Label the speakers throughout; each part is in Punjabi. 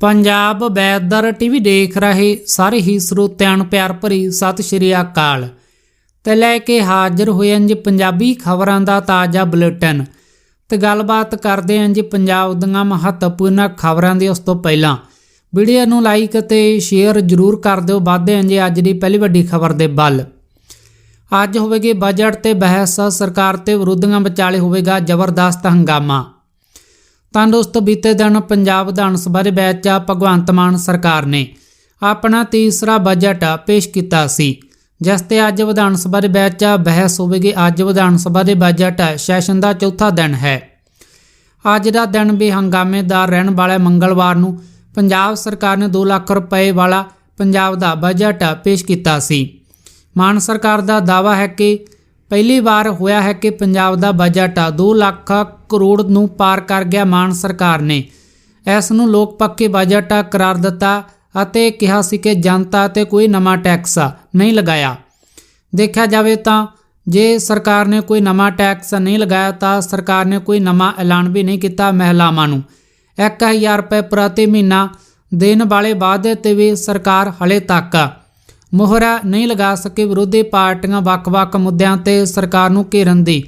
Speaker 1: ਪੰਜਾਬ ਬੈਦਰ ਟੀਵੀ ਦੇਖ ਰਹੇ ਸਾਰੇ ਹੀ ਸਰੋਤਿਆਂ ਨੂੰ ਪਿਆਰ ਭਰੀ ਸਤਿ ਸ਼੍ਰੀ ਅਕਾਲ। ਤੇ ਲੈ ਕੇ ਹਾਜ਼ਰ ਹੋਏ ਹਾਂ ਜੀ ਪੰਜਾਬੀ ਖਬਰਾਂ ਦਾ ਤਾਜ਼ਾ ਬੁਲੇਟਿਨ। ਤੇ ਗੱਲਬਾਤ ਕਰਦੇ ਹਾਂ ਜੀ ਪੰਜਾਬ ਦੀਆਂ ਮਹੱਤਵਪੂਰਨ ਖਬਰਾਂ ਦੀ ਉਸ ਤੋਂ ਪਹਿਲਾਂ। ਵੀਡੀਓ ਨੂੰ ਲਾਈਕ ਅਤੇ ਸ਼ੇਅਰ ਜ਼ਰੂਰ ਕਰ ਦਿਓ। ਵਾਧੇ ਹਾਂ ਜੀ ਅੱਜ ਦੀ ਪਹਿਲੀ ਵੱਡੀ ਖਬਰ ਦੇ ਵੱਲ। ਅੱਜ ਹੋਵੇਗੀ ਬਜਟ ਤੇ ਬਹਿਸ। ਸਰਕਾਰ ਤੇ ਵਿਰੋਧੀਆਂ ਵਿਚਾਲੇ ਹੋਵੇਗਾ ਜ਼ਬਰਦਸਤ ਹੰਗਾਮਾ। ਤਾਂ ਦੋਸਤੋ ਬੀਤੇ ਦਿਨ ਪੰਜਾਬ ਵਿਧਾਨ ਸਭਾ ਦੇ ਵਿੱਚ ਭਗਵੰਤ ਮਾਨ ਸਰਕਾਰ ਨੇ ਆਪਣਾ ਤੀਸਰਾ ਬਜਟ ਪੇਸ਼ ਕੀਤਾ ਸੀ, ਜਿਸ ਤੇ ਅੱਜ ਵਿਧਾਨ ਸਭਾ ਦੇ ਵਿੱਚ ਬਹਿਸ ਹੋਵੇਗੀ। ਅੱਜ ਵਿਧਾਨ ਸਭਾ ਦੇ ਬਜਟ ਸੈਸ਼ਨ ਦਾ ਚੌਥਾ ਦਿਨ ਹੈ। ਅੱਜ ਦਾ ਦਿਨ ਵੀ ਹੰਗਾਮੇਦਾਰ ਰਹਿਣ ਵਾਲਾ ਮੰਗਲਵਾਰ ਨੂੰ ਪੰਜਾਬ ਸਰਕਾਰ ਨੇ 2 ਲੱਖ ਰੁਪਏ ਵਾਲਾ ਪੰਜਾਬ ਦਾ ਬਜਟ ਪੇਸ਼ ਕੀਤਾ ਸੀ। ਮਾਨ ਸਰਕਾਰ ਦਾ ਦਾਅਵਾ ਹੈ ਕਿ ਪਹਿਲੀ ਵਾਰ ਹੋਇਆ ਹੈ ਕਿ ਪੰਜਾਬ ਦਾ ਬਜਟ 2 ਲੱਖ ਕਰੋੜ ਨੂੰ ਪਾਰ ਕਰ ਗਿਆ ਮਾਨ ਸਰਕਾਰ ਨੇ। ਇਸ ਨੂੰ ਲੋਕ ਪੱਕੇ ਬਜਟ ਕਰਾਰ ਦਿੱਤਾ ਅਤੇ ਕਿਹਾ ਸੀ ਕਿ ਜਨਤਾ ਤੇ ਕੋਈ ਨਵਾਂ ਟੈਕਸ ਨਹੀਂ ਲਗਾਇਆ। ਦੇਖਿਆ ਜਾਵੇ ਤਾਂ ਜੇ ਸਰਕਾਰ ਨੇ ਕੋਈ ਨਵਾਂ ਟੈਕਸ ਨਹੀਂ ਲਗਾਇਆ ਤਾਂ ਸਰਕਾਰ ਨੇ ਕੋਈ ਨਵਾਂ ਐਲਾਨ ਵੀ ਨਹੀਂ ਕੀਤਾ ਮਹਿਲਾਵਾਂ ਨੂੰ। 1000 ਰੁਪਏ ਪ੍ਰਤੀ ਮਹੀਨਾ ਦੇਣ ਵਾਲੇ ਵਾਅਦੇ ਤੇ ਵੀ ਸਰਕਾਰ ਹਲੇ ਤੱਕ ਮੋਹਰਾ ਨਹੀਂ ਲਗਾ ਸਕੇ ਵਿਰੋਧੀ ਪਾਰਟੀਆਂ ਵੱਖ-ਵੱਖ ਮੁੱਦਿਆਂ ਤੇ ਸਰਕਾਰ ਨੂੰ ਘੇਰਨ ਦੀ।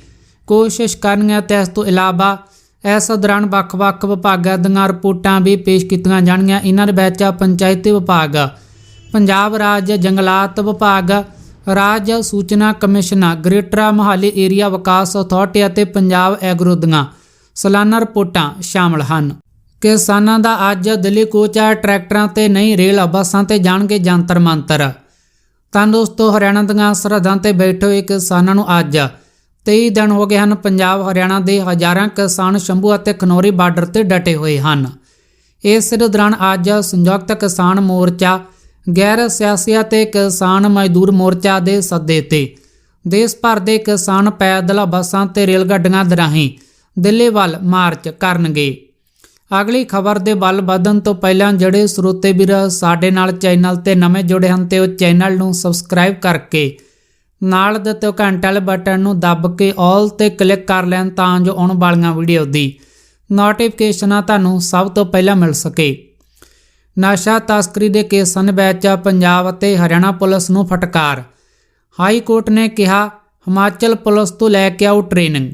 Speaker 1: ਕੋਸ਼ਿਸ਼ ਕਰਨਗੀਆਂ ਤੇ ਇਸ ਤੋਂ ਇਲਾਵਾ ਇਸ ਦੌਰਾਨ ਵੱਖ-ਵੱਖ ਵਿਭਾਗਾਂ ਦੀਆਂ ਰਿਪੋਰਟਾਂ ਵੀ ਪੇਸ਼ ਕੀਤੀਆਂ ਜਾਣਗੀਆਂ। ਇਹਨਾਂ ਦੇ ਵਿੱਚ ਪੰਚਾਇਤੀ ਵਿਭਾਗ, ਪੰਜਾਬ ਰਾਜ ਜੰਗਲਾਤ ਵਿਭਾਗ, ਰਾਜ ਸੂਚਨਾ ਕਮਿਸ਼ਨ, ਗ੍ਰੇਟਰ ਮੋਹਾਲੀ ਏਰੀਆ ਵਿਕਾਸ ਅਥਾਰਟੀ ਅਤੇ ਪੰਜਾਬ ਐਗਰੋ ਦੀਆਂ ਸਾਲਾਨਾ ਰਿਪੋਰਟਾਂ ਸ਼ਾਮਲ ਹਨ। ਕਿਸਾਨਾਂ ਦਾ ਅੱਜ ਦਿੱਲੀ ਕੋਚਾ ਟਰੈਕਟਰਾਂ ਤੇ ਨਹੀਂ ਰੇਲ ਬੱਸਾਂ ਤੇ ਜਾਣਗੇ ਜੰਤਰ ਮੰਤਰ ਤਾਂ ਦੋਸਤੋ, ਹਰਿਆਣਾ ਦੀਆਂ ਸਰਹੱਦਾਂ ਤੇ ਬੈਠੇ ਹੋਏ ਕਿਸਾਨਾਂ ਨੂੰ ਅੱਜ 23 ਦਿਨ ਹੋ ਗਏ ਹਨ, ਪੰਜਾਬ, ਹਰਿਆਣਾ ਦੇ ਹਜ਼ਾਰਾਂ ਕਿਸਾਨ ਸ਼ੰਭੂ ਅਤੇ ਖਨੌਰੀ ਬਾਰਡਰ ਤੇ ਡਟੇ ਹੋਏ ਹਨ। ਇਸ ਦੌਰਾਨ ਅੱਜ ਸੰਯੁਕਤ ਕਿਸਾਨ ਮੋਰਚਾ, ਗੈਰ ਸਿਆਸੀ ਅਤੇ ਕਿਸਾਨ ਮਜ਼ਦੂਰ ਮੋਰਚਾ ਦੇ ਸੱਦੇ ਤੇ ਦੇਸ਼ ਭਰ ਦੇ ਕਿਸਾਨ ਪੈਦਲ ਬੱਸਾਂ ਤੇ ਰੇਲ ਗੱਡੀਆਂ ਦੇ ਰਾਹੀਂ ਦਿੱਲੀ ਵੱਲ ਮਾਰਚ ਕਰਨਗੇ। ਅਗਲੀ ਖਬਰ ਦੇ ਵੱਲ ਵਧਣ ਤੋਂ ਪਹਿਲਾਂ ਜਿਹੜੇ ਸਰੋਤੇ ਵੀਰ ਸਾਡੇ ਨਾਲ ਚੈਨਲ ਤੇ ਨਵੇਂ ਜੁੜੇ ਹਨ ਤੇ ਉਹ ਚੈਨਲ ਨੂੰ ਸਬਸਕ੍ਰਾਈਬ ਕਰਕੇ ਨਾਲ ਦਿੱਤੇ ਘੰਟੇ ਵਾਲੇ ਬਟਨ ਨੂੰ ਦੱਬ ਕੇ ਆਲ ਤੇ ਕਲਿੱਕ ਕਰ ਲੈਣ ਤਾਂ ਜੋ ਆਉਣ ਵਾਲੀਆਂ ਵੀਡੀਓ ਦੀ ਨੋਟੀਫਿਕੇਸ਼ਨਾਂ ਤੁਹਾਨੂੰ ਸਭ ਤੋਂ ਪਹਿਲਾਂ ਮਿਲ ਸਕੇ। ਨਸ਼ਾ ਤਸਕਰੀ ਦੇ ਕੇਸਾਂ ਵਿੱਚ ਪੰਜਾਬ ਅਤੇ ਹਰਿਆਣਾ ਪੁਲਿਸ ਨੂੰ ਫਟਕਾਰ। ਹਾਈ ਕੋਰਟ ਨੇ ਕਿਹਾ, ਹਿਮਾਚਲ ਪੁਲਿਸ ਤੋਂ ਲੈ ਕੇ ਆਓ ਟ੍ਰੇਨਿੰਗ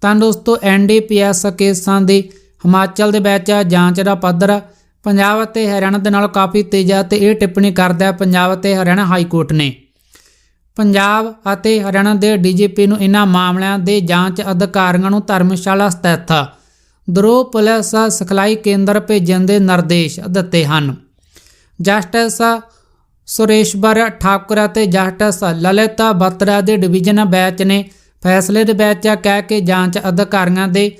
Speaker 1: ਤਾਂ ਦੋਸਤੋ ਐਨਡੀਪੀਐਸ ਕੇਸਾਂ ਦੀ ਹਿਮਾਚਲ ਦੇ ਵਿੱਚ ਜਾਂਚ ਦਾ ਪੱਧਰ ਪੰਜਾਬ ਅਤੇ ਹਰਿਆਣਾ ਦੇ ਨਾਲ ਕਾਫੀ ਤੇਜ਼ ਹੈ ਤੇ ਇਹ ਟਿੱਪਣੀ ਕਰਦਾ ਹੈ ਪੰਜਾਬ ਅਤੇ ਹਰਿਆਣਾ ਹਾਈ ਕੋਰਟ ਨੇ। ਪੰਜਾਬ ਅਤੇ ਹਰਿਆਣਾ ਦੇ ਡੀਜੀਪੀ ਨੂੰ ਇਹਨਾਂ ਮਾਮਲਿਆਂ ਦੇ ਜਾਂਚ ਅਧਿਕਾਰੀਆਂ ਨੂੰ ਧਰਮਸ਼ਾਲਾ ਸਥਿਤ ਦਰੋ ਪੁਲਿਸ ਸਿਖਲਾਈ ਕੇਂਦਰ ਭੇਜਣ ਦੇ ਨਿਰਦੇਸ਼ ਦਿੱਤੇ ਹਨ। ਜਸਟਿਸ ਸੁਰੇਸ਼ਵਰ ਠਾਕੁਰ ਅਤੇ ਜਸਟਿਸ ਲਲਿਤਾ ਬੱਤਰਾ ਦੇ ਡਿਵੀਜ਼ਨ ਬੈਂਚ ਨੇ ਫੈਸਲੇ ਦੇ ਵਿੱਚ ਕਹਿ ਕੇ ਜਾਂਚ ਅਧਿਕਾਰੀਆਂ ਦੇ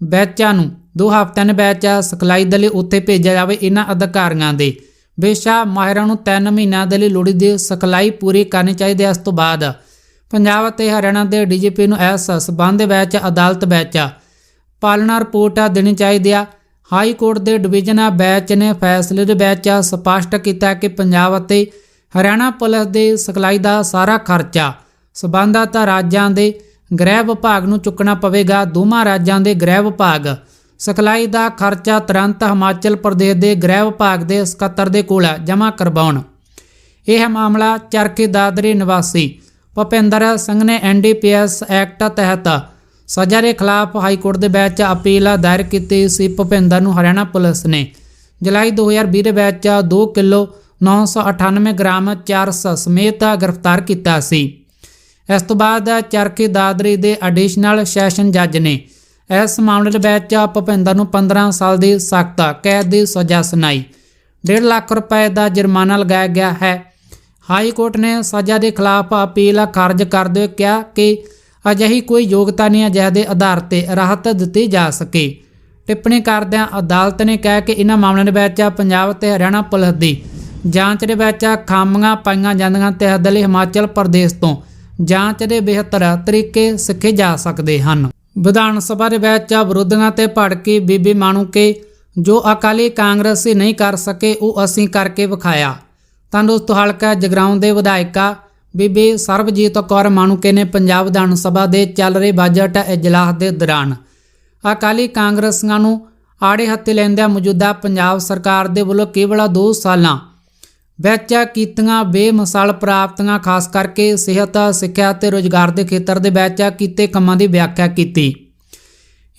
Speaker 1: ਬੈਚਾਂ ਨੂੰ ਦੋ ਹਫ਼ਤਿਆਂ ਦੇ ਵਿੱਚ ਸਿਖਲਾਈ ਦੇ ਲਈ ਉੱਥੇ ਭੇਜਿਆ ਜਾਵੇ ਇਹਨਾਂ ਅਧਿਕਾਰੀਆਂ ਦੇ। ਬੇਸ਼ਾ ਮਾਹਿਰਾਂ ਨੂੰ 3 ਮਹੀਨਿਆਂ ਦੇ ਲਈ ਲੋੜੀਂਦੀ ਸਿਖਲਾਈ ਪੂਰੀ ਕਰਨੀ ਚਾਹੀਦੀ ਹੈ, ਇਸ ਤੋਂ ਬਾਅਦ ਪੰਜਾਬ ਅਤੇ ਹਰਿਆਣਾ ਦੇ ਡੀਜੀਪੀ ਨੂੰ ਇਸ ਸਬੰਧ ਵਿੱਚ ਅਦਾਲਤ ਵਿੱਚ ਪਾਲਣਾ ਰਿਪੋਰਟ ਦੇਣੀ ਚਾਹੀਦੀ ਆ ਹਾਈ ਕੋਰਟ ਦੇ ਡਿਵੀਜ਼ਨ ਬੈਂਚ ਨੇ ਫੈਸਲੇ ਦੇ ਵਿੱਚ ਸਪਸ਼ਟ ਕੀਤਾ ਕਿ ਪੰਜਾਬ ਅਤੇ ਹਰਿਆਣਾ ਪੁਲਿਸ ਦੇ ਸਿਖਲਾਈ ਦਾ ਸਾਰਾ ਖਰਚਾ ਸਬੰਧਤ ਰਾਜਾਂ ਦੇ ਗ੍ਰਹਿ ਵਿਭਾਗ ਨੂੰ ਚੁੱਕਣਾ ਪਵੇਗਾ। ਦੋਵਾਂ ਰਾਜਾਂ ਦੇ ਗ੍ਰਹਿ ਵਿਭਾਗ ਸਿਖਲਾਈ ਦਾ ਖਰਚਾ ਤੁਰੰਤ ਹਿਮਾਚਲ ਪ੍ਰਦੇਸ਼ ਦੇ ਗ੍ਰਹਿ ਵਿਭਾਗ ਦੇ ਸਕੱਤਰ ਦੇ ਕੋਲ ਜਮ੍ਹਾਂ ਕਰਵਾਉਣ। ਇਹ ਮਾਮਲਾ ਚਰਖੇ ਦਾਦਰੀ ਨਿਵਾਸੀ ਭੁਪਿੰਦਰ ਸਿੰਘ ਨੇ ਐਨਡੀਪੀਐਸ ਐਕਟ ਤਹਿਤ ਸਜ਼ਾ ਦੇ ਖਿਲਾਫ ਹਾਈ ਕੋਰਟ ਦੇ ਵਿੱਚ ਅਪੀਲ ਦਾਇਰ ਕੀਤੀ ਸੀ। ਭੁਪਿੰਦਰ ਨੂੰ ਹਰਿਆਣਾ ਪੁਲਿਸ ਨੇ ਜੁਲਾਈ 2020 ਦੇ ਵਿੱਚ 2 ਕਿਲੋ 998 ਗ੍ਰਾਮ ਚਰਸ ਸਮੇਤ ਗ੍ਰਿਫਤਾਰ ਕੀਤਾ ਸੀ। ਇਸ ਤੋਂ ਬਾਅਦ ਚਰਖੇ ਦਾਦਰੀ ਦੇ ਐਡੀਸ਼ਨਲ ਸੈਸ਼ਨ ਜੱਜ ਨੇ ਇਸ ਮਾਮਲੇ ਦੇ ਵਿੱਚ ਭੁਪਿੰਦਰ ਨੂੰ 15 ਸਾਲ ਦੀ ਸਖਤ ਕੈਦ ਦੀ ਸਜ਼ਾ ਸੁਣਾਈ। 1.5 ਲੱਖ ਰੁਪਏ ਦਾ ਜੁਰਮਾਨਾ ਲਗਾਇਆ ਗਿਆ ਹੈ। ਹਾਈ ਕੋਰਟ ਨੇ ਸਜ਼ਾ ਦੇ ਖਿਲਾਫ ਅਪੀਲ ਖਾਰਜ ਕਰਦੇ ਹੋਏ ਕਿਹਾ ਕਿ ਅਜਿਹੀ ਕੋਈ ਯੋਗਤਾ ਨਹੀਂ ਅਜਿਹੇ ਦੇ ਆਧਾਰ ਤੇ ਰਾਹਤ ਦਿੱਤੀ ਜਾ ਸਕੇ। ਟਿੱਪਣੀ ਕਰਦਿਆਂ ਅਦਾਲਤ ਨੇ ਕਿਹਾ ਕਿ ਇਹਨਾਂ ਮਾਮਲਿਆਂ ਦੇ ਵਿੱਚ ਪੰਜਾਬ ਤੇ ਹਰਿਆਣਾ ਪੁਲਿਸ ਦੀ ਜਾਂਚ ਦੇ ਵਿੱਚ ਖਾਮੀਆਂ ਪਾਈਆਂ ਜਾਂਦੀਆਂ ਤੇ ਇਸ ਦੇ ਲਈ ਹਿਮਾਚਲ ਪ੍ਰਦੇਸ਼ ਤੋਂ ਜਾਂਚ ਦੇ ਬਿਹਤਰ ਤਰੀਕੇ ਸਿੱਖੇ ਜਾ ਸਕਦੇ ਹਨ। ਵਿਧਾਨ ਸਭਾ ਦੇ ਵਿੱਚ ਵਿਰੋਧੀਆਂ ਤੇ ਭੜਕੀ ਬੀਬੀ ਮਾਣੂਕੇ ਜੋ ਅਕਾਲੀ ਕਾਂਗਰਸੀ ਨਹੀਂ ਕਰ ਸਕੇ, ਉਹ ਅਸੀਂ ਕਰਕੇ ਵਿਖਾਇਆ। ਤਾਂ ਦੋਸਤੋ ਹਲਕਾ ਜਗਰਾਉਂ ਦੇ ਵਿਧਾਇਕਾ ਬੀਬੀ ਸਰਬਜੀਤ ਕੌਰ ਮਾਣੂਕੇ ਨੇ ਪੰਜਾਬ ਵਿਧਾਨ ਸਭਾ ਦੇ ਚੱਲ ਰਹੇ ਬਜਟ ਇਜਲਾਸ ਦੇ ਦੌਰਾਨ ਅਕਾਲੀ ਕਾਂਗਰਸੀਆਂ ਨੂੰ ਆੜੇ ਹੱਥੇ ਲੈਂਦਿਆਂ ਮੌਜੂਦਾ ਪੰਜਾਬ ਸਰਕਾਰ ਦੇ ਵੱਲੋਂ ਕੇਵਲ 2 ਸਾਲਾਂ ਵਿੱਚ ਕੀਤੀਆਂ ਬੇਮਿਸਾਲ ਪ੍ਰਾਪਤੀਆਂ, ਖਾਸ ਕਰਕੇ ਸਿਹਤ, ਸਿੱਖਿਆ ਤੇ ਰੋਜ਼ਗਾਰ ਦੇ ਖੇਤਰ ਦੇ ਵਿੱਚ ਕੀਤੇ ਕੰਮਾਂ ਦੀ ਵਿਆਖਿਆ ਕੀਤੀ।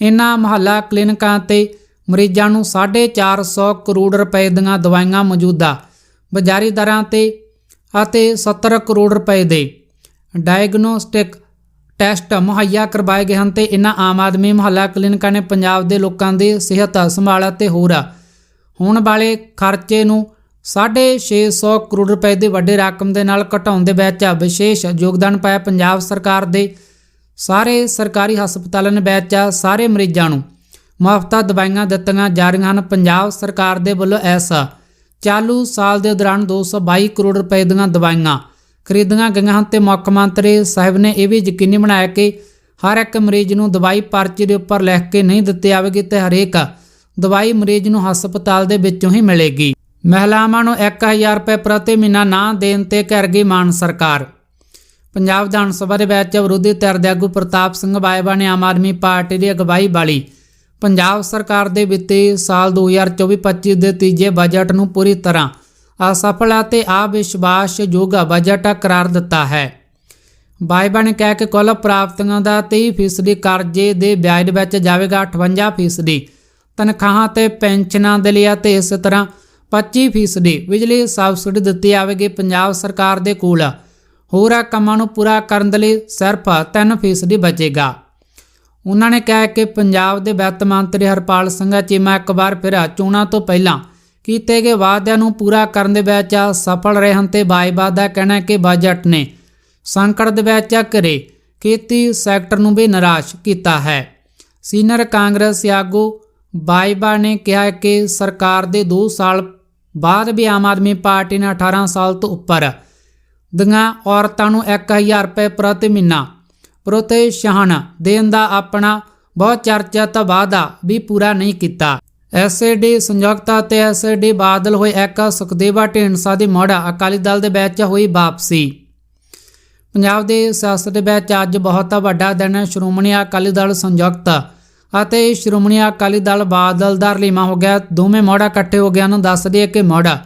Speaker 1: ਇਹਨਾਂ ਮੁਹੱਲਾ ਕਲੀਨਿਕਾਂ ਤੇ ਮਰੀਜ਼ਾਂ ਨੂੰ 450 ਕਰੋੜ ਰੁਪਏ ਦੀਆਂ ਦਵਾਈਆਂ ਮੌਜੂਦਾ ਬਾਜ਼ਾਰੀ ਦਰਾਂ ਤੇ ਅਤੇ 70 ਕਰੋੜ ਰੁਪਏ ਦੇ ਡਾਇਗਨੋਸਟਿਕ ਟੈਸਟ ਮੁਹੱਈਆ ਕਰਵਾਏ ਗਏ ਹਨ ਤੇ ਇਹਨਾਂ ਆਮ ਆਦਮੀ ਮੁਹੱਲਾ ਕਲੀਨਿਕਾਂ ਨੇ ਪੰਜਾਬ ਦੇ ਲੋਕਾਂ ਦੀ ਸਿਹਤ ਸੰਭਾਲ ਅਤੇ ਹੋਰ ਹੋਣ ਵਾਲੇ ਖਰਚੇ ਨੂੰ 650 ਕਰੋੜ ਰੁਪਏ ਦੀ ਵੱਡੇ ਰਕਮ ਦੇ ਨਾਲ ਘਟਾਉਣ ਦੇ ਵਿੱਚ ਵਿਸ਼ੇਸ਼ ਯੋਗਦਾਨ ਪਾਇਆ ਪੰਜਾਬ ਸਰਕਾਰ ਦੇ ਸਾਰੇ ਸਰਕਾਰੀ ਹਸਪਤਾਲਾਂ ਦੇ ਵਿੱਚ ਸਾਰੇ ਮਰੀਜ਼ਾਂ ਨੂੰ। ਮੁਫਤ ਦਵਾਈਆਂ ਦਿੱਤੀਆਂ ਜਾ ਰਹੀਆਂ ਹਨ। ਪੰਜਾਬ ਸਰਕਾਰ ਦੇ ਵੱਲੋਂ ਇਸ ਚਾਲੂ ਸਾਲ ਦੇ ਦੌਰਾਨ 222 ਕਰੋੜ ਰੁਪਏ ਦੀਆਂ ਦਵਾਈਆਂ ਖਰੀਦੀਆਂ ਗਈਆਂ ਹਨ ਤੇ ਮੁੱਖ ਮੰਤਰੀ ਸਾਹਿਬ ਨੇ ਇਹ ਵੀ ਯਕੀਨੀ ਬਣਾਇਆ ਕਿ ਹਰ ਇੱਕ ਮਰੀਜ਼ ਨੂੰ ਦਵਾਈ ਪਰਚੀ ਦੇ ਉੱਪਰ ਲਿਖ ਕੇ ਨਹੀਂ ਦਿੱਤੀ ਜਾਵੇਗੀ ਤੇ ਹਰੇਕ ਦਵਾਈ ਮਰੀਜ਼ ਨੂੰ ਹਸਪਤਾਲ ਦੇ ਵਿੱਚੋਂ ਹੀ ਮਿਲੇਗੀ। ਮਹਿਲਾਵਾਂ ਨੂੰ 1000 ਰੁਪਏ ਪ੍ਰਤੀ ਮਹੀਨਾ ਨਾ ਦੇਣ ਤੇ ਘਰ ਗਈ ਮਾਨ ਸਰਕਾਰ। ਪੰਜਾਬ ਵਿਧਾਨ ਸਭਾ ਦੇ ਵਿੱਚ ਵਿਰੋਧੀ ਧਿਰ ਦੇ ਆਗੂ ਪ੍ਰਤਾਪ ਸਿੰਘ ਬਾਜਵਾ ਨੇ ਆਮ ਆਦਮੀ ਪਾਰਟੀ ਦੀ ਅਗਵਾਈ ਵਾਲੀ ਪੰਜਾਬ ਸਰਕਾਰ ਦੇ ਵਿੱਤੀ ਸਾਲ 2024-25 ਦੇ ਤੀਜੇ ਬਜਟ ਨੂੰ ਪੂਰੀ ਤਰ੍ਹਾਂ ਅਸਫਲ ਅਤੇ ਅਵਿਸ਼ਵਾਸਯੋਗ ਬਜਟ ਕਰਾਰ ਦਿੱਤਾ ਹੈ। ਬਾਜਵਾ ਨੇ ਕਿਹਾ ਕਿ ਕੁੱਲ ਪ੍ਰਾਪਤੀਆਂ ਦਾ 23% ਕਰਜ਼ੇ ਦੇ ਵਿਆਜ ਵਿੱਚ ਜਾਵੇਗਾ 58% ਤਨਖਾਹਾਂ ਤੇ ਪੈਨਸ਼ਨਾਂ ਦੇ ਲਈ ਅਤੇ ਇਸੇ ਤਰ੍ਹਾਂ 25% ਬਿਜਲੀ ਸਬਸਿਡੀ ਦਿੱਤੀ ਜਾਵੇਗੀ, ਪੰਜਾਬ ਸਰਕਾਰ ਦੇ ਕੋਲ। ਹੋਰਾਂ ਕੰਮਾਂ ਨੂੰ ਪੂਰਾ ਕਰਨ ਦੇ ਲਈ ਸਿਰਫ 3% ਬਚੇਗਾ। ਉਹਨਾਂ ਨੇ ਕਿਹਾ ਕਿ ਪੰਜਾਬ ਦੇ ਵਿੱਤ ਮੰਤਰੀ ਹਰਪਾਲ ਸਿੰਘ ਚੀਮਾ ਇੱਕ ਵਾਰ ਫਿਰ ਚੋਣਾਂ ਤੋਂ ਪਹਿਲਾਂ ਕੀਤੇ ਗਏ ਵਾਅਦਿਆਂ ਨੂੰ ਪੂਰਾ ਕਰਨ ਦੇ ਵਿੱਚ ਸਫਲ ਰਹੇ ਹਨ ਤੇ ਬਾਈਬਾਦ ਦਾ ਕਹਿਣਾ ਕਿ ਬਜਟ ਨੇ ਸੰਕਟ ਦੇ ਵਿੱਚ ਘਰੇ, ਖੇਤੀ ਸੈਕਟਰ ਨੂੰ ਵੀ ਨਿਰਾਸ਼ ਕੀਤਾ ਹੈ। ਸੀਨੀਅਰ ਕਾਂਗਰਸ ਆਗੂ ਬਾਈਬਾ ਨੇ ਕਿਹਾ ਕਿ ਸਰਕਾਰ ਦੇ 2 ਸਾਲ ਬਾਅਦ ਵੀ ਆਮ ਆਦਮੀ ਪਾਰਟੀ ਨੇ 18 ਸਾਲ ਤੋਂ ਉੱਪਰ ਦੀਆਂ ਔਰਤਾਂ ਨੂੰ 1000 ਰੁਪਏ ਪ੍ਰਤੀ ਮਹੀਨਾ ਪ੍ਰੋਤਸਾਹਨ ਦੇਣ ਦਾ ਆਪਣਾ ਬਹੁਤ ਚਰਚਿਤ ਵਾਅਦਾ ਵੀ ਪੂਰਾ ਨਹੀਂ ਕੀਤਾ। ਐਸਏਡੀ ਸੰਯੁਕਤਾ ਤੇ ਐਸਏਡੀ ਬਾਦਲ ਹੋਏ ਇੱਕ ਸੁਖਦੇਵਾ ਢੀਂਡਸਾ ਦੀ ਮੋੜਾ ਅਕਾਲੀ ਦਲ ਦੇ ਵਿੱਚ ਹੋਈ ਵਾਪਸੀ। ਪੰਜਾਬ ਦੇ ਸਿਆਸਤ ਦੇ ਵਿੱਚ ਅੱਜ ਬਹੁਤ ਵੱਡਾ ਦਿਨ ਹੈ ਸ਼੍ਰੋਮਣੀ ਅਕਾਲੀ ਦਲ ਸੰਯੁਕਤ ਅਤੇ ਸ਼੍ਰੋਮਣੀ ਅਕਾਲੀ ਦਲ ਬਾਦਲ ਦਾ ਰਲੀਮਾ ਹੋ ਗਿਆ। ਦੋਵੇਂ ਮੋੜਾ ਇਕੱਠੇ ਹੋ ਗਿਆ ਨੂੰ ਦੱਸ ਦਈਏ ਕਿ ਮੋੜਾ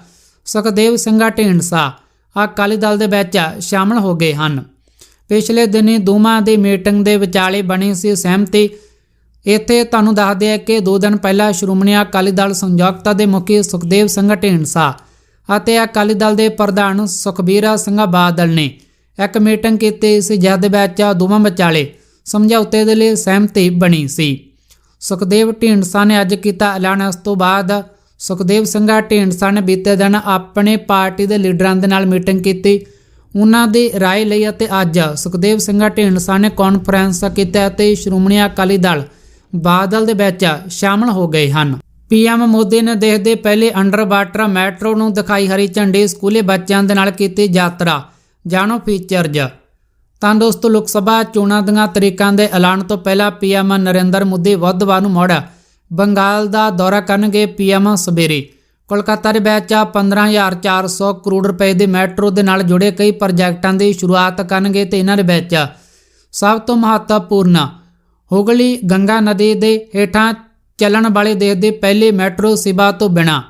Speaker 1: ਸੁਖਦੇਵ ਸਿੰਘਾ ਢੀਂਡਸਾ ਅਕਾਲੀ ਦਲ ਦੇ ਵਿੱਚ ਸ਼ਾਮਲ ਹੋ ਗਏ ਹਨ। ਪਿਛਲੇ ਦਿਨੀ ਦੋਵਾਂ ਦੀ ਮੀਟਿੰਗ ਦੇ ਵਿਚਾਲੇ ਬਣੀ ਸੀ ਸਹਿਮਤੀ। ਇੱਥੇ ਤੁਹਾਨੂੰ ਦੱਸਦੇ ਆ ਕਿ ਦੋ ਦਿਨ ਪਹਿਲਾਂ ਸ਼੍ਰੋਮਣੀ ਅਕਾਲੀ ਦਲ ਸੰਯੁਕਤਾ ਦੇ ਮੁਖੀ ਸੁਖਦੇਵ ਸਿੰਘ ਢੀਂਡਸਾ ਅਤੇ ਅਕਾਲੀ ਦਲ ਦੇ ਪ੍ਰਧਾਨ ਸੁਖਬੀਰ ਸਿੰਘ ਬਾਦਲ ਨੇ ਇੱਕ ਮੀਟਿੰਗ ਕੀਤੀ ਸੀ, ਜਿਸ ਦੇ ਵਿੱਚ ਦੋਵਾਂ ਵਿਚਾਲੇ ਸਮਝੌਤੇ ਦੇ ਲਈ ਸਹਿਮਤੀ ਬਣੀ ਸੀ। ਸੁਖਦੇਵ ਢੀਂਡਸਾ ਨੇ ਅੱਜ ਕੀਤਾ ਐਲਾਨ ਇਸ ਤੋਂ ਬਾਅਦ ਸੁਖਦੇਵ ਸਿੰਘਾ ਢੀਂਡਸਾ ਨੇ ਬੀਤੇ ਦਿਨ ਆਪਣੇ ਪਾਰਟੀ ਦੇ ਲੀਡਰਾਂ ਦੇ ਨਾਲ ਮੀਟਿੰਗ ਕੀਤੀ ਉਹਨਾਂ ਦੀ رائے ਲਈ ਅਤੇ ਅੱਜ ਸੁਖਦੇਵ ਸਿੰਘਾ ਢੀਂਡਸਾ ਨੇ ਕਾਨਫਰੰਸ ਕੀਤਾ ਅਤੇ ਸ਼੍ਰੋਮਣੀ ਅਕਾਲੀ ਦਲ ਬਾਦਲ ਦੇ ਵਿੱਚ ਸ਼ਾਮਲ ਹੋ ਗਏ ਹਨ ਪੀਐਮ ਮੋਦੀ ਨੇ ਦੇਸ਼ ਦੇ ਪਹਿਲੇ ਅੰਡਰ ਵਾਟਰ ਮੈਟਰੋ ਨੂੰ ਦਿਖਾਈ ਹਰੀ ਝੰਡੀ ਸਕੂਲੇ ਬੱਚਿਆਂ ਦੇ ਨਾਲ ਕੀਤੀ ਯਾਤਰਾ ਜਾਣੋ ਫੀਚਰਜ ਤਾਂ ਦੋਸਤੋ, ਲੋਕ ਸਭਾ ਚੋਣਾਂ ਦੀਆਂ ਤਰੀਕਾਂ ਦੇ ਐਲਾਨ ਤੋਂ ਪਹਿਲਾਂ ਪੀਐਮ ਨਰਿੰਦਰ ਮੋਦੀ ਬੁੱਧਵਾਰ ਨੂੰ ਮੋੜ। ਬੰਗਾਲ ਦਾ ਦੌਰਾ ਕਰਨਗੇ ਪੀਐਮ ਸਵੇਰੇ। ਕੋਲਕਾਤਾ ਦੇ ਵਿੱਚ 15400 ਕਰੋੜ ਰੁਪਏ ਦੇ ਮੈਟਰੋ ਦੇ ਨਾਲ ਜੁੜੇ ਕਈ ਪ੍ਰੋਜੈਕਟਾਂ ਦੀ ਸ਼ੁਰੂਆਤ ਕਰਨਗੇ ਤੇ ਇਹਨਾਂ ਦੇ ਵਿੱਚ ਸਭ ਤੋਂ ਮਹੱਤਵਪੂਰਨ ਹੁਗਲੀ ਗੰਗਾ ਨਦੀ ਦੇ ਹੇਠਾਂ ਚੱਲਣ ਵਾਲੇ ਦੇਸ਼ ਦੇ ਪਹਿਲੇ ਮੈਟਰੋ ਸੇਵਾ ਤੋਂ ਬਿਨਾ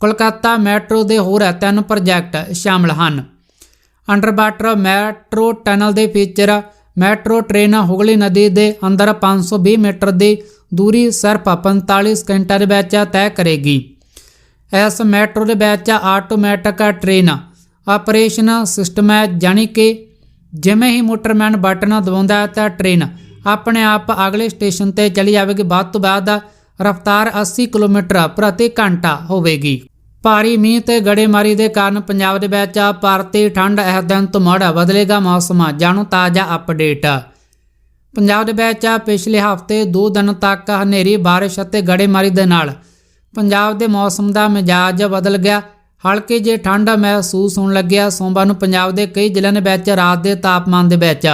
Speaker 1: ਕੋਲਕਾਤਾ ਮੈਟਰੋ ਦੇ ਹੋਰ ਤਿੰਨ ਪ੍ਰੋਜੈਕਟ ਸ਼ਾਮਲ ਹਨ। ਅੰਡਰ ਵਾਟਰ ਮੈਟਰੋ ਟਨਲ ਦੇ ਫੀਚਰ ਮੈਟਰੋ ਟ੍ਰੇਨ ਹੁਗਲੀ ਨਦੀ ਦੇ ਅੰਦਰ 520 ਮੀਟਰ ਦੀ ਦੂਰੀ ਸਿਰਫ 45 ਸਕਿੰਟਾਂ ਦੇ ਵਿੱਚ ਤੈਅ ਕਰੇਗੀ। ਇਸ ਮੈਟਰੋ ਦੇ ਵਿੱਚ ਆਟੋਮੈਟਿਕ ਟ੍ਰੇਨ ਆਪਰੇਸ਼ਨ ਸਿਸਟਮ ਹੈ, ਜਾਣੀ ਕਿ ਜਿਵੇਂ ਹੀ ਮੋਟਰਮੈਨ ਬਟਨ ਦਬਾਉਂਦਾ ਹੈ ਤਾਂ ਟ੍ਰੇਨ ਆਪਣੇ ਆਪ ਅਗਲੇ ਸਟੇਸ਼ਨ ਤੇ ਚਲੀ ਜਾਵੇਗੀ। ਵੱਧ ਤੋਂ ਬਾਅਦ ਰਫ਼ਤਾਰ 80 ਕਿਲੋਮੀਟਰ ਪ੍ਰਤੀ ਘੰਟਾ ਹੋਵੇਗੀ। ਭਾਰੀ ਮੀਂਹ ਤੇ ਗੜੇਮਾਰੀ ਦੇ ਕਾਰਨ ਪੰਜਾਬ ਦੇ ਵਿੱਚ ਭਾਰਤੀ ਠੰਡ ਇਹ ਦਿਨ ਤੋਂ ਮਾੜਾ ਬਦਲੇਗਾ ਮੌਸਮ ਜਾਣੋ ਤਾਜ਼ਾ ਅਪਡੇਟ। ਪੰਜਾਬ ਦੇ ਵਿੱਚ ਪਿਛਲੇ ਹਫ਼ਤੇ 2 ਦਿਨ ਤੱਕ ਹਨੇਰੀ, ਬਾਰਿਸ਼ ਅਤੇ ਗੜੇਮਾਰੀ ਦੇ ਨਾਲ ਪੰਜਾਬ ਦੇ ਮੌਸਮ ਦਾ ਮਿਜਾਜ ਬਦਲ ਗਿਆ। ਹਲਕੀ ਜੇ ਠੰਡ ਮਹਿਸੂਸ ਹੋਣ ਲੱਗਿਆ। ਸੋਮਵਾਰ ਨੂੰ ਪੰਜਾਬ ਦੇ ਕਈ ਜ਼ਿਲ੍ਹਿਆਂ ਦੇ ਵਿੱਚ ਰਾਤ ਦੇ ਤਾਪਮਾਨ ਦੇ ਵਿੱਚ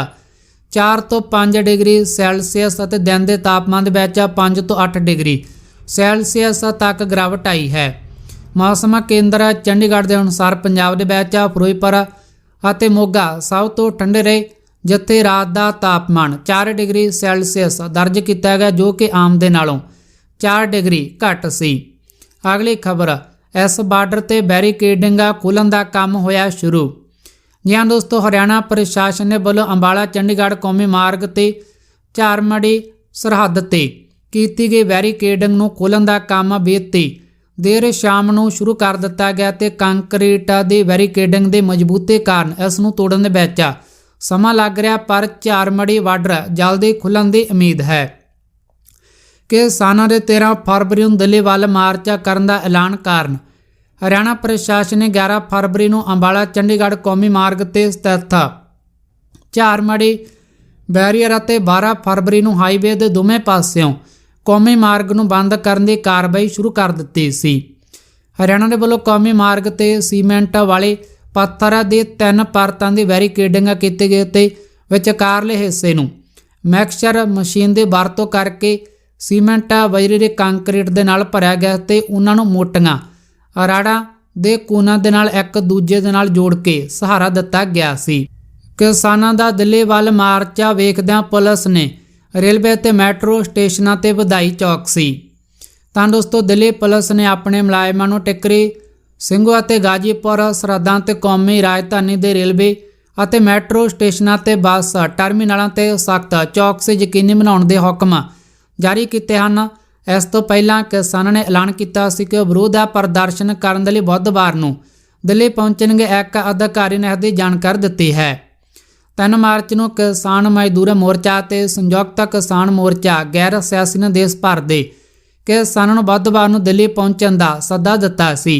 Speaker 1: 4 ਤੋਂ 5 ਡਿਗਰੀ ਸੈਲਸੀਅਸ ਅਤੇ ਦਿਨ ਦੇ ਤਾਪਮਾਨ ਦੇ ਵਿੱਚ 5 ਤੋਂ 8 ਡਿਗਰੀ ਸੈਲਸੀਅਸ ਤੱਕ ਗਿਰਾਵਟ ਆਈ ਹੈ। ਮੌਸਮ ਕੇਂਦਰ ਚੰਡੀਗੜ੍ਹ ਦੇ ਅਨੁਸਾਰ ਪੰਜਾਬ ਦੇ ਵਿੱਚ ਫਿਰੋਜ਼ਪੁਰ ਅਤੇ ਮੋਗਾ ਸਭ ਤੋਂ ਠੰਡੇ ਰਹੇ, ਜਿੱਥੇ ਰਾਤ ਦਾ ਤਾਪਮਾਨ 4 ਡਿਗਰੀ ਸੈਲਸੀਅਸ ਦਰਜ ਕੀਤਾ ਗਿਆ, ਜੋ ਕਿ ਆਮ ਦੇ ਨਾਲੋਂ 4 ਡਿਗਰੀ ਘੱਟ ਸੀ। ਅਗਲੀ ਖਬਰ, ਇਸ ਬਾਰਡਰ ਤੇ ਬੈਰੀਕੇਡਿੰਗ ਖੋਲ੍ਹਣ ਦਾ ਕੰਮ ਹੋਇਆ ਸ਼ੁਰੂ। ਜੀ ਦੋਸਤੋ, ਹਰਿਆਣਾ ਪ੍ਰਸ਼ਾਸਨ ਨੇ ਵੱਲੋਂ ਅੰਬਾਲਾ, ਚੰਡੀਗੜ੍ਹ ਕੌਮੀ ਮਾਰਗ ਤੇ ਝਾਰਮੜੀ ਸਰਹੱਦ ਤੇ ਕੀਤੀ ਗਈ ਬੈਰੀਕੇਡਿੰਗ ਨੂੰ ਖੋਲ੍ਹਣ ਦਾ ਕੰਮ ਬੀਤੀ ਦੇਰ ਸ਼ਾਮ ਨੂੰ ਸ਼ੁਰੂ ਕਰ ਦਿੱਤਾ ਗਿਆ ਤੇ ਕੰਕਰੀਟ ਦੀ ਬੈਰੀਕੇਡਿੰਗ ਦੇ ਮਜ਼ਬੂਤੀ ਕਾਰਨ ਇਸ ਨੂੰ ਤੋੜਨ ਦੇ ਵਿੱਚ ਸਮਾਂ ਲੱਗ ਰਿਹਾ, ਪਰ ਝਾਰਮੜੀ ਬਾਰਡਰ ਜਲਦੀ ਖੁੱਲਣ ਦੀ ਉਮੀਦ ਹੈ। ਕਿ ਕਿਸਾਨਾਂ ਦੇ 13 ਫਰਵਰੀ ਨੂੰ ਦਿੱਲੀ ਵੱਲ ਮਾਰਚ ਕਰਨ ਦਾ ਐਲਾਨ ਕਾਰਨ ਹਰਿਆਣਾ ਪ੍ਰਸ਼ਾਸਨ ਨੇ 11 ਫਰਵਰੀ ਨੂੰ ਅੰਬਾਲਾ, ਚੰਡੀਗੜ੍ਹ ਕੌਮੀ ਮਾਰਗ ਤੇ ਸਥਿਤ ਝਾਰਮੜੀ ਬੈਰੀਅਰ ਅਤੇ 12 ਫਰਵਰੀ ਨੂੰ ਹਾਈਵੇ ਦੇ ਦੋਵੇਂ ਪਾਸਿਓਂ ਕੌਮੀ ਮਾਰਗ ਨੂੰ ਬੰਦ ਕਰਨ ਦੀ ਕਾਰਵਾਈ ਸ਼ੁਰੂ ਕਰ ਦਿੱਤੀ ਸੀ। ਹਰਿਆਣਾ ਦੇ ਵੱਲੋਂ ਕੌਮੀ ਮਾਰਗ ਤੇ ਸੀਮੈਂਟ ਵਾਲੇ ਪੱਥਰ ਦੇ ਤਿੰਨ ਪਰਤਾਂ ਦੀ ਬੈਰੀਕੇਡਿੰਗ ਕੀਤੀ ਗਈ ਤੇ ਵਿਚਕਾਰਲੇ ਹਿੱਸੇ ਨੂੰ ਮੈਕਸਚਰ ਮਸ਼ੀਨ ਦੀ ਵਰਤੋਂ ਕਰਕੇ ਸੀਮੈਂਟ ਵਜਰੀ ਦੇ ਕੰਕਰੀਟ ਦੇ ਨਾਲ ਭਰਿਆ ਗਿਆ ਤੇ ਉਹਨਾਂ ਨੂੰ ਮੋਟੀਆਂ ਰਾੜਾਂ ਦੇ ਕੋਨਾਂ ਦੇ ਨਾਲ ਇੱਕ ਦੂਜੇ ਦੇ ਨਾਲ ਜੋੜ ਕੇ ਸਹਾਰਾ ਦਿੱਤਾ ਗਿਆ ਸੀ। ਕਿਸਾਨਾਂ ਦਾ ਦਿੱਲੀ ਵੱਲ ਮਾਰਚਾ ਵੇਖਦਿਆਂ ਪੁਲਿਸ ਨੇ ਰੇਲਵੇ ਅਤੇ ਮੈਟਰੋ ਸਟੇਸ਼ਨਾਂ ਤੇ ਵਧਾਈ ਚੌਕ ਸੀ। ਤਾਂ ਦੋਸਤੋ, ਦਿੱਲੀ ਪੁਲਿਸ ਨੇ ਆਪਣੇ ਮੁਲਾਜ਼ਮਾਂ ਨੂੰ ਟਿਕਰੀ, ਸਿੰਘੂ ਅਤੇ ਗਾਜੀਪੁਰ ਸਰਹੱਦਾਂ ਤੇ ਕੌਮੀ ਰਾਜਧਾਨੀ ਦੇ ਰੇਲਵੇ ਅਤੇ ਮੈਟਰੋ ਸਟੇਸ਼ਨਾਂ ਤੇ ਬੱਸ ਟਰਮੀਨਲਾਂ ਤੇ ਸਖਤ ਚੌਕਸੀ ਯਕੀਨੀ ਬਣਾਉਣ ਦੇ ਹੁਕਮ ਜਾਰੀ ਕੀਤੇ ਹਨ। ਇਸ ਤੋਂ ਪਹਿਲਾਂ ਕਿਸਾਨਾਂ ਨੇ ਐਲਾਨ ਕੀਤਾ ਸੀ ਕਿ ਉਹ ਵਿਰੋਧ ਦਾ ਪ੍ਰਦਰਸ਼ਨ ਕਰਨ ਦੇ ਲਈ ਬੁੱਧਵਾਰ ਨੂੰ ਦਿੱਲੀ ਪਹੁੰਚਣਗੇ, ਇੱਕ ਅਧਿਕਾਰੀ ਨੇ ਇਹਦੀ ਜਾਣਕਾਰੀ ਦਿੱਤੀ ਹੈ। 3 ਮਾਰਚ ਨੂੰ ਕਿਸਾਨ ਮਜ਼ਦੂਰ ਮੋਰਚਾ ਤੇ ਸੰਯੁਕਤ ਕਿਸਾਨ ਮੋਰਚਾ ਗੈਰ ਸਿਆਸੀ ਨੇ ਦੇਸ਼ ਭਰ ਦੇ। ਕਿਸਾਨਾਂ ਨੂੰ ਬੁੱਧਵਾਰ ਨੂੰ ਦਿੱਲੀ ਪਹੁੰਚਣ ਦਾ ਸੱਦਾ ਦਿੱਤਾ ਸੀ।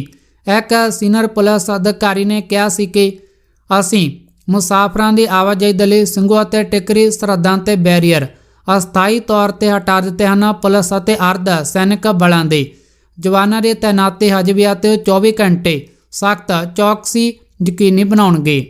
Speaker 1: ਇੱਕ ਸੀਨੀਅਰ ਪੁਲਿਸ ਅਧਿਕਾਰੀ ਨੇ ਕਿਹਾ ਸੀ ਕਿ ਅਸੀਂ ਮੁਸਾਫਰਾਂ ਦੀ ਆਵਾਜਾਈ ਦੇ ਲਈ ਸਿੰਘੂ ਅਤੇ ਟਿਕਰੀ ਸਰਹੱਦਾਂ ਤੇ ਬੈਰੀਅਰ ਅਸਥਾਈ ਤੌਰ ਤੇ ਹਟਾ ਦਿੱਤੇ ਹਨ ਪੁਲਿਸ ਅਤੇ ਅਰਧ ਸੈਨਿਕ ਬਲਾਂ ਦੇ। ਜਵਾਨਾਂ ਦੇ ਤਾਇਨਾਤੀ ਹਜੇ ਵੀ ਅਤੇ 24 ਘੰਟੇ ਸਖਤ ਚੌਕਸੀ ਯਕੀਨੀ ਬਣਾਉਣਗੇ।